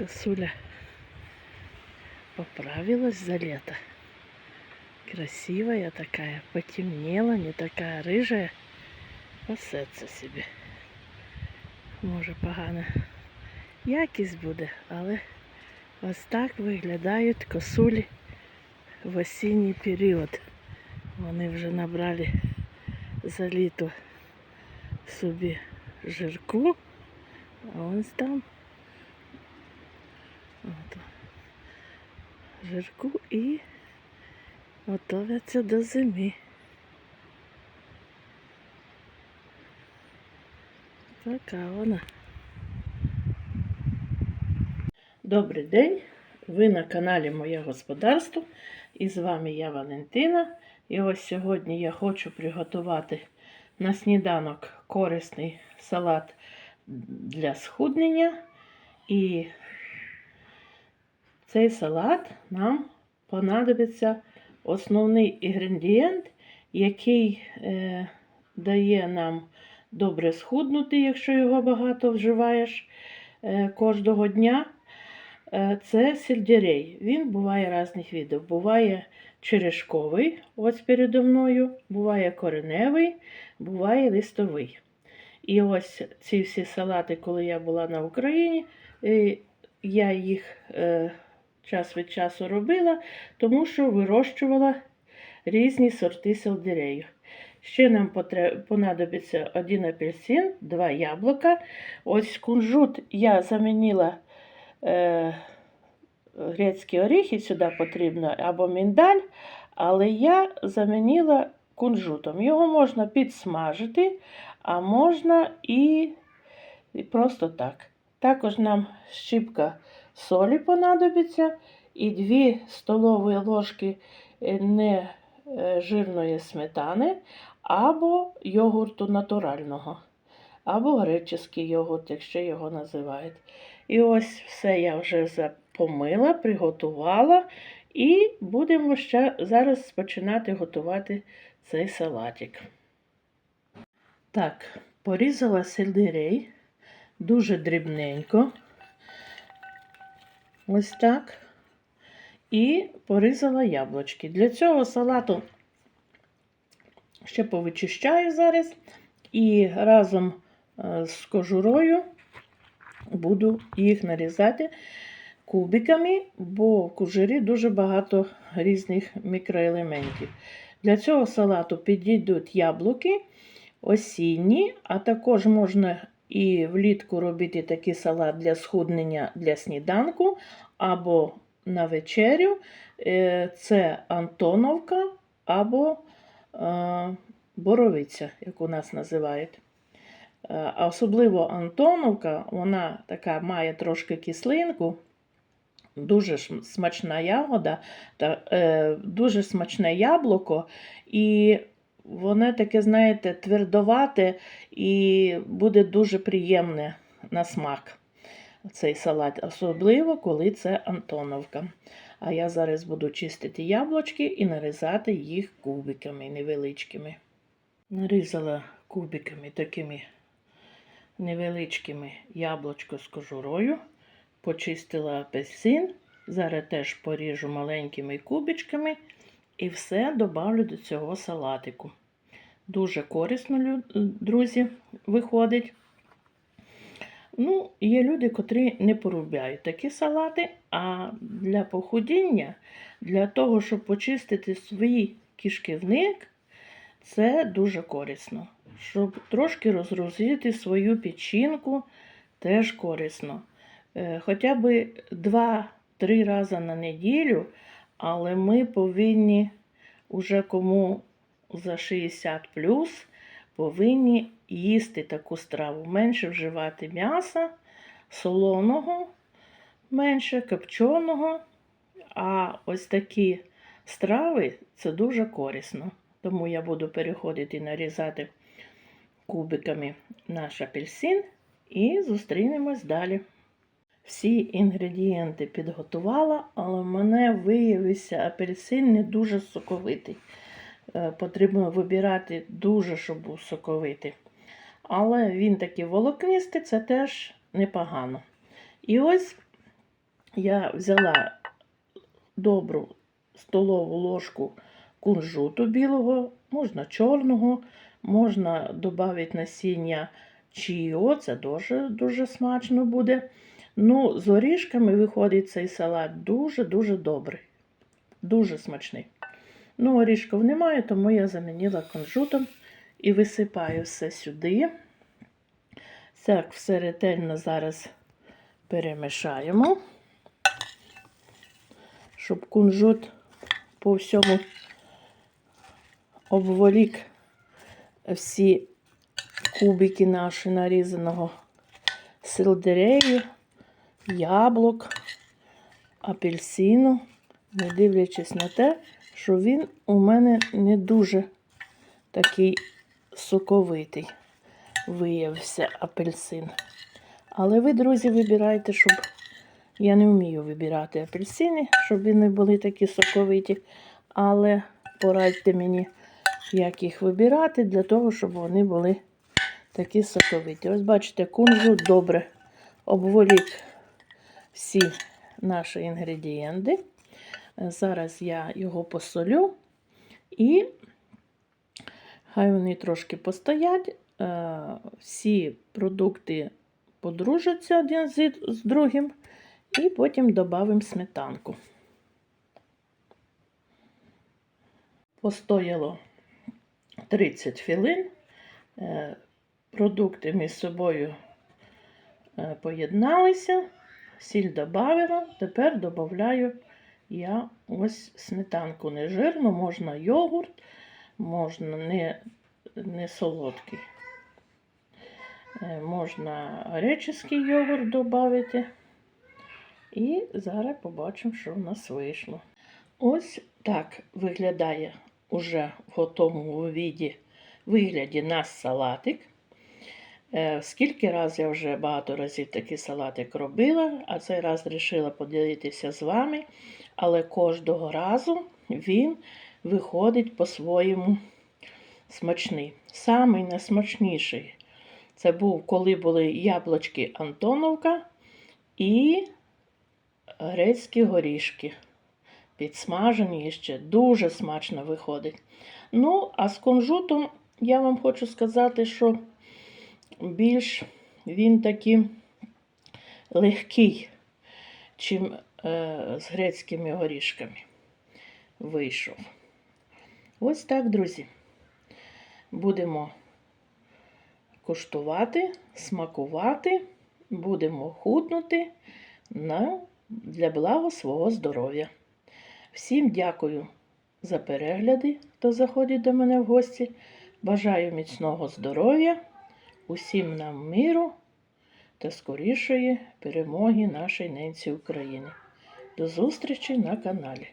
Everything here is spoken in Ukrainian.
Косуля поправилась за лето. Красивая такая, потемнела, не такая рыжая. Пасеться собі. Може погана якість буде, але ось так виглядають косулі в осінній період. Вони вже набрали за літо собі жирку, а ось там от, жирку і готовляться до зими. Така вона. Добрий день! Ви на каналі Моє Господарство. І з вами я Валентина. І ось сьогодні я хочу приготувати на сніданок корисний салат для схуднення. І цей салат нам понадобиться основний інгредієнт, який е, дає нам добре схуднути, якщо його багато вживаєш е, кожного дня. Е, Це сельдерей. Він буває різних видів. Буває черешковий, ось передо мною, буває кореневий, буває листовий. І ось ці всі салати, коли я була на Україні, е, я їх е, час від часу робила, тому що вирощувала різні сорти сельдерею. Ще нам понадобиться один апельсин, два яблука. Ось кунжут я замінила е, грецькі оріхи, сюди потрібно або міндаль, але я замінила кунжутом. Його можна підсмажити, а можна і, і просто так. Також нам щіпка солі понадобиться і 2 столові ложки е, не е, сметани або йогурту натурального, або греческий йогурт, якщо його називають. І ось все я вже за- помила, приготувала, і будемо ще зараз починати готувати цей салатик. Так, порізала сельдерей дуже дрібненько. Ось так. І порізала яблучки. Для цього салату ще повичищаю зараз і разом е, з кожурою буду їх нарізати кубиками, бо в кожурі дуже багато різних мікроелементів. Для цього салату підійдуть яблуки осінні, а також можна і влітку робити такий салат для схуднення для сніданку або на вечерю. Е, Це Антоновка або е, боровиця, як у нас називають. Е, А особливо Антоновка, вона така має трошки кислинку, дуже смачна ягода, та, е, дуже смачне яблуко, і воно таке, знаєте, твердовате і буде дуже приємне на смак цей салат, особливо коли це Антоновка. А я зараз буду чистити яблучки і нарізати їх кубиками невеличкими. Нарізала кубиками такими невеличкими яблучко з кожурою, почистила апельсин. Зараз теж поріжу маленькими кубичками і все добавлю до цього салатику. Дуже корисно, друзі, виходить. Ну, є люди, котрі не порубяють такі салати, а для похудіння, для того, щоб почистити свій кишківник, це дуже корисно. Щоб трошки розгрузити свою печінку, теж корисно. Е, Хоча б 2-3 рази на неділю, але ми повинні, уже кому за 60 повинні їсти таку страву, менше вживати м'яса, солоного, менше копченого. А ось такі страви це дуже корисно. Тому я буду переходити і нарізати кубиками наш апельсин і зустрінемось далі. Всі інгредієнти підготувала, але в мене виявився апельсин не дуже соковитий. Е, Потрібно вибирати дуже, щоб був соковитий. Але він такий волокнистий, це теж непогано. І ось я взяла добру столову ложку кунжуту білого, можна чорного, можна додати насіння чіо, це дуже, дуже смачно буде. Ну, з орішками виходить цей салат дуже-дуже добрий. Дуже смачний. Ну, орішків немає, тому я замінила кунжутом і висипаю все сюди. Так, все ретельно зараз перемішаємо, щоб кунжут по всьому обволік всі кубики наші нарізаного сельдерею, яблук, апельсину, не дивлячись на те, що він у мене не дуже такий соковитий виявився апельсин. Але ви, друзі, вибирайте, щоб я не вмію вибирати апельсини, щоб вони були такі соковиті. Але порадьте мені, як їх вибирати, для того, щоб вони були такі соковиті. Ось бачите, кунжут добре обволік всі наші інгредієнти. Зараз я його посолю і хай вони трошки постоять. Е, Всі продукти подружаться один з другим, і потім додамо сметанку. Постояло 30 хвилин. Е, Продукти між собою е, поєдналися, сіль додавила, тепер додаю я ось сметанку нежирну, можна йогурт, можна не, не солодкий. Е, Можна греческий йогурт додати. І зараз побачимо, що в нас вийшло. Ось так виглядає уже в готовому віді, вигляді наш салатик. Е, Скільки раз я вже багато разів такий салатик робила, а цей раз вирішила поділитися з вами. Але кожного разу він виходить по-своєму смачний. Самий найсмачніший це був, коли були яблучки Антоновка і грецькі горішки. Підсмажені ще дуже смачно виходить. Ну, а з кунжутом я вам хочу сказати, що більш він такий легкий, чим е, з грецькими горішками вийшов. Ось так, друзі. Будемо куштувати, смакувати, будемо худнути на, для блага свого здоров'я. Всім дякую за перегляди, хто заходить до мене в гості. Бажаю міцного здоров'я, усім нам миру та скорішої перемоги нашій ненці України. До зустрічі на каналі.